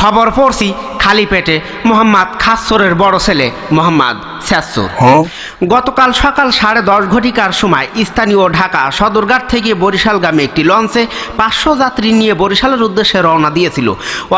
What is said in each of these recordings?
খবর পড়ছি খালি পেটে মোহাম্মদ খাসরের বড় ছেলে মোহাম্মদ। স্যাসুর। গতকাল সকাল সাড়ে দশ ঘটিকার সময় স্থানীয় ঢাকা সদরঘাট থেকে বরিশালগামী একটি লঞ্চে পাঁচশো যাত্রী নিয়ে বরিশালের উদ্দেশ্যে রওনা দিয়েছিল।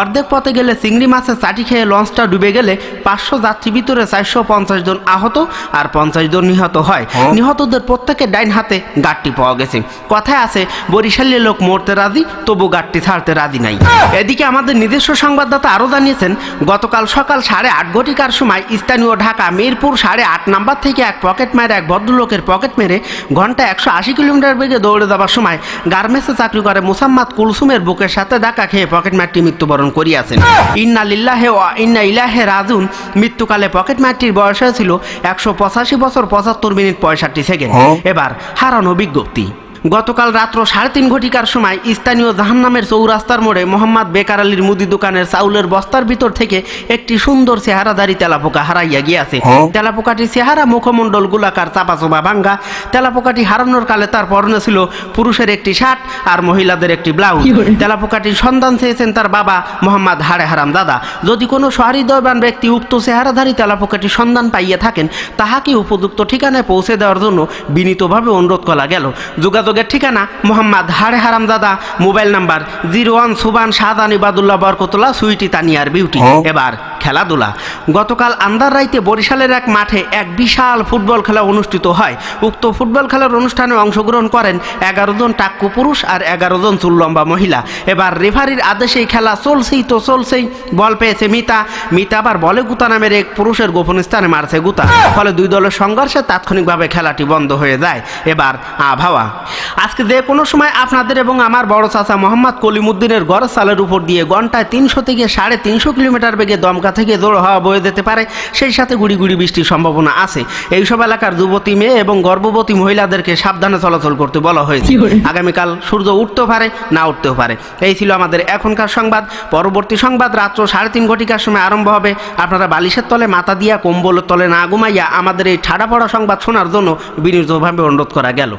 অর্ধেক পথে গেলে চিংড়ি মাছের চাটি খেয়ে লঞ্চটা ডুবে গেলে পাঁচশো যাত্রী ভিতরে চারশো পঞ্চাশ জন আহত আর পঞ্চাশ জন নিহত হয়। নিহতদের প্রত্যেকের ডাইন হাতে গাঠটি পাওয়া গেছে। কথায় আছে বরিশালের লোক মরতে রাজি তবু গাঠটি ছাড়তে রাজি নাই। এদিকে আমাদের নিজস্ব সংবাদদাতা আরও জানিয়েছেন গতকাল সকাল সাড়ে আট ঘটিকার সময় স্থানীয় ঢাকা মিরপুর সাড়ে আট নাম্বার থেকে এক পকেট মেরে এক ভদ্রলোকের পকেট মেরে ঘণ্টা একশো আশি কিলোমিটার বেগে দৌড়ে দেওয়ার সময় গার্মেন্টসে চাকরি করে মুসাম্মাদ কুলসুমের বুকের সাথে ধাক্কা খেয়ে পকেট ম্যাটটি মৃত্যুবরণ করিয়াছেন। ইন্না লিল্লাহে ইন্না ইলাহে রাজুন মৃত্যুকালে পকেট ম্যাটটির বয়স হয়েছিল একশো পঁচাশি বছর পঁচাত্তর মিনিট পঁয়ষট্টি সেকেন্ড। এবার হারানো বিজ্ঞপ্তি। গতকাল রাত্র সাড়ে তিন ঘটিকার সময় স্থানীয় জাহান্নামের চৌরাস্তার মোড়ে মোহাম্মদ বেকার আলীর মুদি দোকানের চাউলের বস্তার ভিতর থেকে একটি সুন্দর চেহারাধারী তেলাপোকা হারাইয়া গিয়াছে। তেলাপোকাটি চেহারা মুখমণ্ডল গোলাকার চাপাচোপা ভাঙ্গা। তেলাপোকাটি হারানোর কালে তার পরনে ছিল পুরুষের একটি শার্ট আর মহিলাদের একটি ব্লাউজ। তেলাপোকাটির সন্ধান চেয়েছেন তার বাবা মোহাম্মদ হাড়ে হারাম দাদা। যদি কোনো সহৃদয়বান ব্যক্তি উক্ত চেহারাধারী তেলাপোকাটির সন্ধান পাইয়া থাকেন তাহাকে উপযুক্ত ঠিকানায় পৌঁছে দেওয়ার জন্য বিনীতভাবে অনুরোধ করা গেল। যোগাযোগের ঠিকানা মোহাম্মদ হারে হারাম দাদা মোবাইল নাম্বার জিরো ওয়ান সুবান শাহদান ইবাদুল্লাহ বরকতুল্লাহ সুইটি তানিয়ার বিউটি। এবার খেলাধুলা। গতকাল আন্দার রাইতে বরিশালের এক মাঠে এক বিশাল ফুটবল খেলা অনুষ্ঠিত হয়। উক্ত ফুটবল খেলার অনুষ্ঠানে অংশগ্রহণ করেন এগারো জন টাক্কু পুরুষ আর এগারো জন চুল্লম্বা মহিলা। এবার রেফারির আদেশে এই খেলা চলছেই তো চলছেই। বল পেয়েছে মিতা। মিতা আবার বলে গুতা নামের এক পুরুষের গোপন স্থানে মারছে গুতা। ফলে দুই দলের সংঘর্ষে তাৎক্ষণিকভাবে খেলাটি বন্ধ হয়ে যায়। এবার আবহাওয়া। আজকে যে কোনো সময় আপনাদের এবং আমার বড় চাচা মোহাম্মদ কলিমুদ্দিনের গড় সালের উপর দিয়ে ঘন্টায় তিনশো থেকে সাড়ে তিনশো কিলোমিটার বেগে দমকা থেকে হাওয়া বয়ে যেতে পারে সেই সাথে গুড়ি গুড়ি বৃষ্টির সম্ভাবনা আছে। এইসব এলাকার যুবতী মেয়ে এবং গর্ভবতী মহিলাদেরকে সাবধানে চলাচল করতে বলা হয়েছে। আগামীকাল সূর্য উঠতেও পারে না উঠতেও পারে। এই ছিল আমাদের এখনকার সংবাদ। পরবর্তী সংবাদ রাত্র সাড়ে তিন ঘটিকার সময় আরম্ভ হবে। আপনারা বালিশের তলে মাথা দিয়া কম্বলের তলে না ঘুমাইয়া আমাদের এই ঠাডা পড়া সংবাদ শোনার জন্য বিনীতভাবে অনুরোধ করা গেল।